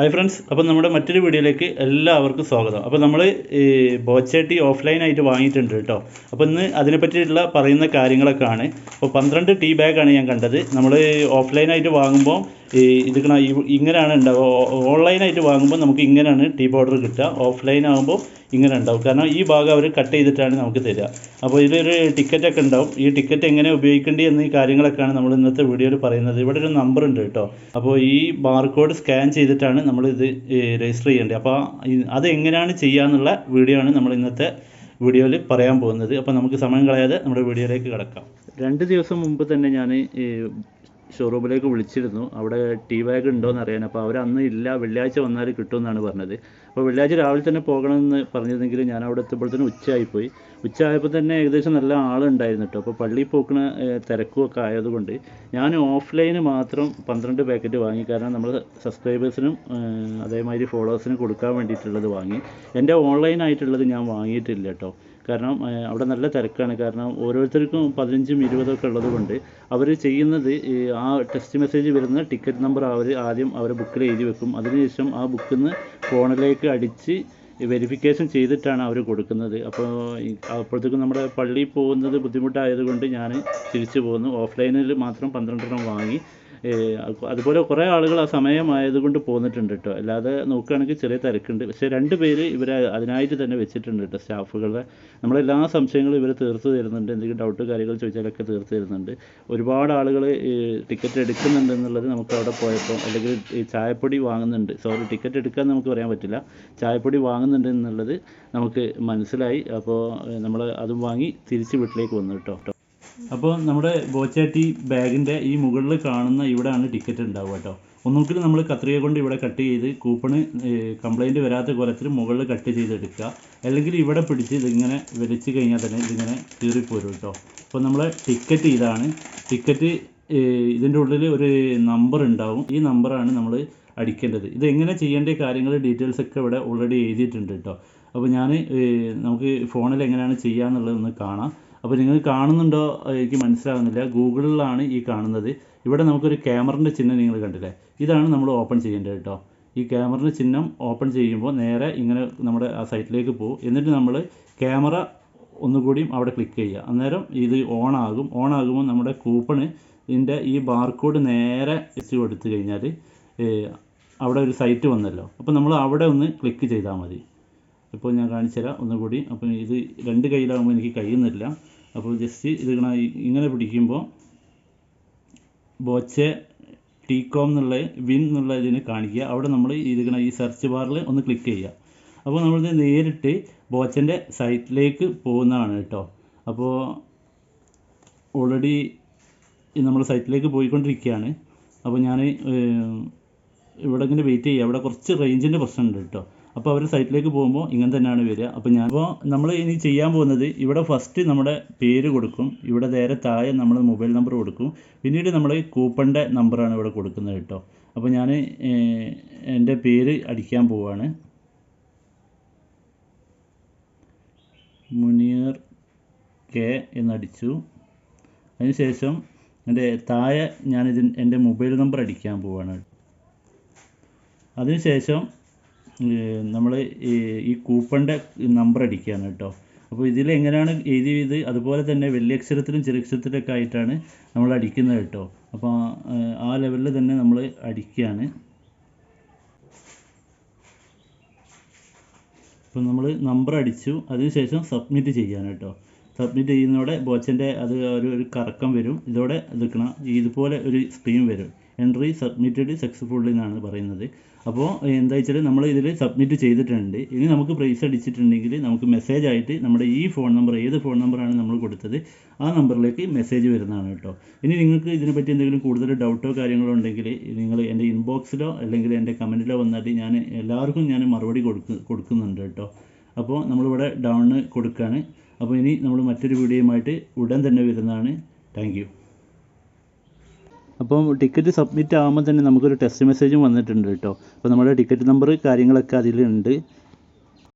Hi friends അപ്പോൾ നമ്മുടെ മറ്റൊരു വീഡിയോയിലേക്ക് എല്ലാവർക്കും സ്വാഗതം. അപ്പോൾ നമ്മൾ ബോച്ചേട്ടി ഓഫ്ലൈനായിട്ട് വാങ്ങിയിട്ടുണ്ട് കേട്ടോ. അപ്പോൾ ഇന്ന് അതിനെപ്പറ്റിയിട്ടുള്ള പറയുന്ന കാര്യങ്ങളൊക്കെ ആണ് അപ്പോൾ പന്ത്രണ്ട് ടീ ബാഗാണ് ഞാൻ കണ്ടത്. നമ്മൾ ഓഫ്ലൈനായിട്ട് വാങ്ങുമ്പോൾ ഈ ഇങ്ങനെയാണ് ഉണ്ടാവുക. ഓൺലൈനായിട്ട് വാങ്ങുമ്പോൾ നമുക്ക് ഇങ്ങനെയാണ് ടീ പൗഡർ കിട്ടുക. ഓഫ്ലൈൻ ആകുമ്പോൾ ഇങ്ങനെ ഉണ്ടാവും. കാരണം ഈ ഭാഗം അവർ കട്ട് ചെയ്തിട്ടാണ് നമുക്ക് തരിക. അപ്പോൾ ഇതിലൊരു ടിക്കറ്റൊക്കെ ഉണ്ടാവും. ഈ ടിക്കറ്റ് എങ്ങനെ ഉപയോഗിക്കേണ്ടി എന്നീ കാര്യങ്ങളൊക്കെയാണ് നമ്മൾ ഇന്നത്തെ വീഡിയോയിൽ പറയുന്നത്. ഇവിടെ ഒരു നമ്പർ ഉണ്ട് കേട്ടോ. അപ്പോൾ ഈ ബാർകോഡ് സ്കാൻ ചെയ്തിട്ടാണ് നമ്മൾ ഇത് രജിസ്റ്റർ ചെയ്യേണ്ടത്. അപ്പോൾ അത് എങ്ങനെയാണ് ചെയ്യാന്നുള്ള വീഡിയോ ആണ് നമ്മൾ ഇന്നത്തെ വീഡിയോയിൽ പറയാൻ പോകുന്നത്. അപ്പോൾ നമുക്ക് സമയം കളയാതെ നമ്മുടെ വീഡിയോയിലേക്ക് കിടക്കാം. രണ്ട് ദിവസം മുമ്പ് തന്നെ ഞാൻ ഷോറൂമിലേക്ക് വിളിച്ചിരുന്നു. അവിടെ ടീ ബാഗ് ഉണ്ടോയെന്ന് അറിയാൻ. അപ്പോൾ അവർ അന്ന് ഇല്ല വെള്ളിയാഴ്ച വന്നാൽ കിട്ടുമെന്നാണ് പറഞ്ഞത്. അപ്പോൾ വെള്ളിയാഴ്ച രാവിലെ തന്നെ പോകണമെന്ന് പറഞ്ഞിരുന്നെങ്കിൽ ഞാൻ അവിടെ എത്തുമ്പോഴത്തേനും ഉച്ചയായിപ്പോയി. ഉച്ചയായപ്പോൾ തന്നെ ഏകദേശം നല്ല ആളുണ്ടായിരുന്നു കേട്ടോ. അപ്പോൾ പള്ളിയിൽ പോക്കണ തിരക്കും ഒക്കെ ആയതുകൊണ്ട് ഞാൻ ഓഫ്ലൈന് മാത്രം പന്ത്രണ്ട് പാക്കറ്റ് വാങ്ങി. കാരണം നമ്മൾ സബ്സ്ക്രൈബേഴ്സിനും അതേമാതിരി ഫോളോവേഴ്സിനും കൊടുക്കാൻ വേണ്ടിയിട്ടുള്ളത് വാങ്ങി. എന്റെ ഓൺലൈനായിട്ടുള്ളത് ഞാൻ വാങ്ങിയിട്ടില്ല കേട്ടോ. കാരണം അവിടെ നല്ല തിരക്കാണ്. കാരണം ഓരോരുത്തർക്കും പതിനഞ്ചും ഇരുപതൊക്കെ ഉള്ളത് കൊണ്ട് അവർ ചെയ്യുന്നത് ആ ടെക്സ്റ്റ് മെസ്സേജ് വരുന്ന ടിക്കറ്റ് നമ്പർ അവർ ആദ്യം അവരെ ബുക്കിൽ എഴുതി വെക്കും. അതിനുശേഷം ആ ബുക്കിൽ നിന്ന് ഫോണിലേക്ക് അടിച്ച് വെരിഫിക്കേഷൻ ചെയ്തിട്ടാണ് അവർ കൊടുക്കുന്നത്. അപ്പോൾ അപ്പോഴത്തേക്കും നമ്മുടെ പള്ളിയിൽ പോകുന്നത് ബുദ്ധിമുട്ടായതുകൊണ്ട് ഞാൻ തിരിച്ചു പോന്നു. ഓഫ്ലൈനിൽ മാത്രം പന്ത്രണ്ടെണ്ണം വാങ്ങി. അതുപോലെ കുറേ ആളുകൾ ആ സമയമായതുകൊണ്ട് പോന്നിട്ടുണ്ട് കേട്ടോ അല്ലാതെ നോക്കുകയാണെങ്കിൽ ചെറിയ തിരക്കുണ്ട്. പക്ഷേ രണ്ട് പേര് ഇവരെ അതിനായിട്ട് തന്നെ വെച്ചിട്ടുണ്ട് കേട്ടോ സ്റ്റാഫുകളുടെ നമ്മളെല്ലാ സംശയങ്ങളും ഇവർ തീർത്ത് തരുന്നുണ്ട്. എന്തെങ്കിലും ഡൗട്ട് കാര്യങ്ങൾ ചോദിച്ചാലൊക്കെ തീർത്ത് തരുന്നുണ്ട്. ഒരുപാട് ആളുകൾ ടിക്കറ്റ് എടുക്കുന്നുണ്ട് എന്നുള്ളത് നമുക്ക് അവിടെ പോയപ്പോൾ അല്ലെങ്കിൽ ഈ ചായപ്പൊടി വാങ്ങുന്നുണ്ട്. സോറി ടിക്കറ്റ് എടുക്കാൻ നമുക്ക് പറയാൻ പറ്റില്ല. ചായപ്പൊടി വാങ്ങുന്നുണ്ട് എന്നുള്ളത് നമുക്ക് മനസ്സിലായി. അപ്പോൾ നമ്മൾ അതും വാങ്ങി തിരിച്ച് വീട്ടിലേക്ക് വന്നു കേട്ടോ അപ്പോൾ നമ്മുടെ ബോച്ചാട്ടി ബാഗിന്റെ ഈ മുകളിൽ കാണുന്ന ഇവിടെയാണ് ടിക്കറ്റ് ഉണ്ടാവുക കേട്ടോ ഒന്നുകിൽ നമ്മൾ കത്രിക കൊണ്ട് ഇവിടെ കട്ട് ചെയ്ത് കൂപ്പണ് കംപ്ലൈന്റ് വരാത്ത കൊലത്തിൽ മുകളിൽ കട്ട് ചെയ്തെടുക്കുക. അല്ലെങ്കിൽ ഇവിടെ പിടിച്ച് ഇതിങ്ങനെ വലിച്ച് കഴിഞ്ഞാൽ തന്നെ ഇതിങ്ങനെ കീറിപ്പോരും കേട്ടോ അപ്പോൾ നമ്മളെ ടിക്കറ്റ് ഇതാണ്. ടിക്കറ്റ് ഇതിന്റെ ഉള്ളിൽ ഒരു നമ്പർ ഉണ്ടാവും. ഈ നമ്പറാണ് നമ്മൾ അടിക്കേണ്ടത്. ഇത് എങ്ങനെ ചെയ്യേണ്ട കാര്യങ്ങൾ ഡീറ്റെയിൽസ് ഒക്കെ ഇവിടെ ഓൾറെഡി എഴുതിയിട്ടുണ്ട് കേട്ടോ അപ്പോൾ ഞാൻ നമുക്ക് ഫോണിൽ എങ്ങനെയാണ് ചെയ്യുക എന്നുള്ളത് ഒന്ന് കാണാം. അപ്പോൾ നിങ്ങൾ കാണുന്നുണ്ടോ എനിക്ക് മനസ്സിലാകുന്നില്ല. ഗൂഗിളിലാണ് ഈ കാണുന്നത്. ഇവിടെ നമുക്കൊരു ക്യാമറിന്റെ ചിഹ്നം നിങ്ങൾ കണ്ടില്ലേ? ഇതാണ് നമ്മൾ ഓപ്പൺ ചെയ്യേണ്ടത് കേട്ടോ. ഈ ക്യാമറിന്റെ ചിഹ്നം ഓപ്പൺ ചെയ്യുമ്പോൾ നേരെ ഇങ്ങനെ നമ്മുടെ ആ സൈറ്റിലേക്ക് പോകും. എന്നിട്ട് നമ്മൾ ക്യാമറ ഒന്നുകൂടിയും അവിടെ ക്ലിക്ക് ചെയ്യുക. അന്നേരം ഇത് ഓൺ ആകും. ഓൺ ആകുമ്പോൾ നമ്മുടെ കൂപ്പണ് ഇതിന്റെ ഈ ബാർകോഡ് നേരെ വെച്ച് കൊടുത്തു കഴിഞ്ഞാൽ അവിടെ ഒരു സൈറ്റ് വന്നല്ലോ. അപ്പോൾ നമ്മൾ അവിടെ ഒന്ന് ക്ലിക്ക് ചെയ്താൽ മതി. ഇപ്പോൾ ഞാൻ കാണിച്ചു തരാം ഒന്നുകൂടി. അപ്പം ഇത് രണ്ട് കയ്യിലാകുമ്പോൾ എനിക്ക് കഴിയുന്നില്ല. അപ്പോൾ ജസ്റ്റ് ഇത് ഇങ്ങനെ പിടിക്കുമ്പോൾ ബോച്ചെ ടീകോം എന്നുള്ള വിൻ എന്നുള്ള ഇതിന് കാണിക്കുക. അവിടെ നമ്മൾ ഇതിങ്ങനെ ഈ സെർച്ച് ബാറിൽ ഒന്ന് ക്ലിക്ക് ചെയ്യുക. അപ്പോൾ നമ്മളിത് നേരിട്ട് ബോച്ചന്റെ സൈറ്റിലേക്ക് പോകുന്നതാണ് കേട്ടോ. അപ്പോൾ ഓൾറെഡി നമ്മൾ സൈറ്റിലേക്ക് പോയിക്കൊണ്ടിരിക്കുകയാണ്. അപ്പോൾ ഞാൻ ഇവിടെ ഇങ്ങനെ വെയിറ്റ് ചെയ്യുക. ഇവിടെ കുറച്ച് റേഞ്ചിന്റെ പ്രശ്നമുണ്ട് കേട്ടോ. അപ്പോൾ അവർ സൈറ്റിലേക്ക് പോകുമ്പോൾ ഇങ്ങനെ തന്നെയാണ് വരിക. അപ്പോൾ ഞാൻ അപ്പോൾ നമ്മൾ ഇനി ചെയ്യാൻ പോകുന്നത് ഇവിടെ ഫസ്റ്റ് നമ്മുടെ പേര് കൊടുക്കും. ഇവിടെ നേരെ താഴെ നമ്മൾ മൊബൈൽ നമ്പർ കൊടുക്കും. പിന്നീട് നമ്മൾ കൂപ്പണിന്റെ നമ്പറാണ് ഇവിടെ കൊടുക്കുന്നത് കേട്ടോ. അപ്പോൾ ഞാൻ എന്റെ പേര് അടിക്കാൻ പോവാണ്. മുനിയർ കെ എന്നടിച്ചു അതിനുശേഷം എന്റെ താഴെ ഞാനിത് എന്റെ മൊബൈൽ നമ്പർ അടിക്കാൻ പോവാണ്. അതിനുശേഷം നമ്മൾ ഈ കൂപ്പണിന്റെ നമ്പർ അടിക്കുകയാണ് കേട്ടോ. അപ്പോൾ ഇതിൽ എങ്ങനെയാണ് എഴുതിയത് അതുപോലെ തന്നെ വലിയ അക്ഷരത്തിലും ചെറിയ അക്ഷരത്തിലൊക്കെ ആയിട്ടാണ് നമ്മൾ അടിക്കുന്നത് കേട്ടോ. അപ്പോൾ ആ ലെവലിൽ തന്നെ നമ്മൾ അടിക്കുകയാണ് അപ്പോൾ നമ്മൾ നമ്പർ അടിച്ചു. അതിനുശേഷം സബ്മിറ്റ് ചെയ്യാണ് കേട്ടോ. സബ്മിറ്റ് ചെയ്യുന്നതോടെ ബോച്ചന്റെ അത് ഒരു ഒരു കറക്കം വരും. ഇതോടെ നിൽക്കണം ഇതുപോലെ ഒരു സ്ക്രീൻ വരും. എൻട്രി സബ്മിറ്റഡ് സക്സസ്ഫുള്ളി എന്നാണ് പറയുന്നത്. അപ്പോൾ എന്താ വെച്ചാൽ നമ്മൾ ഇതിൽ സബ്മിറ്റ് ചെയ്തിട്ടുണ്ട്. ഇനി നമുക്ക് പ്രൈസ് അടിച്ചിട്ടുണ്ടെങ്കിൽ നമുക്ക് മെസ്സേജ് ആയിട്ട് നമ്മുടെ ഈ ഫോൺ നമ്പർ ഏത് ഫോൺ നമ്പറാണ് നമ്മൾ കൊടുത്തത് ആ നമ്പറിലേക്ക് മെസ്സേജ് വരുന്നതാണ് കേട്ടോ. ഇനി നിങ്ങൾക്ക് ഇതിനെപ്പറ്റി എന്തെങ്കിലും കൂടുതൽ ഡൗട്ടോ കാര്യങ്ങളോ ഉണ്ടെങ്കിൽ നിങ്ങൾ എന്റെ ഇൻബോക്സിലോ അല്ലെങ്കിൽ എന്റെ കമന്റിലോ വന്നിട്ട് ഞാൻ എല്ലാവർക്കും ഞാൻ മറുപടി കൊടുക്ക കൊടുക്കുന്നുണ്ട് കേട്ടോ. അപ്പോൾ നമ്മളിവിടെ ഡൗണ് കൊടുക്കുകയാണ് അപ്പോൾ ഇനി നമ്മൾ മറ്റൊരു വീഡിയോയുമായിട്ട് ഉടൻ തന്നെ വരുന്നതാണ്. താങ്ക് യു അപ്പം ടിക്കറ്റ് സബ്മിറ്റ് ആകുമ്പോൾ തന്നെ നമുക്കൊരു ടെക്സ്റ്റ് മെസ്സേജും വന്നിട്ടുണ്ട് കേട്ടോ അപ്പോൾ നമ്മുടെ ടിക്കറ്റ് നമ്പർ കാര്യങ്ങളൊക്കെ അതിലുണ്ട്.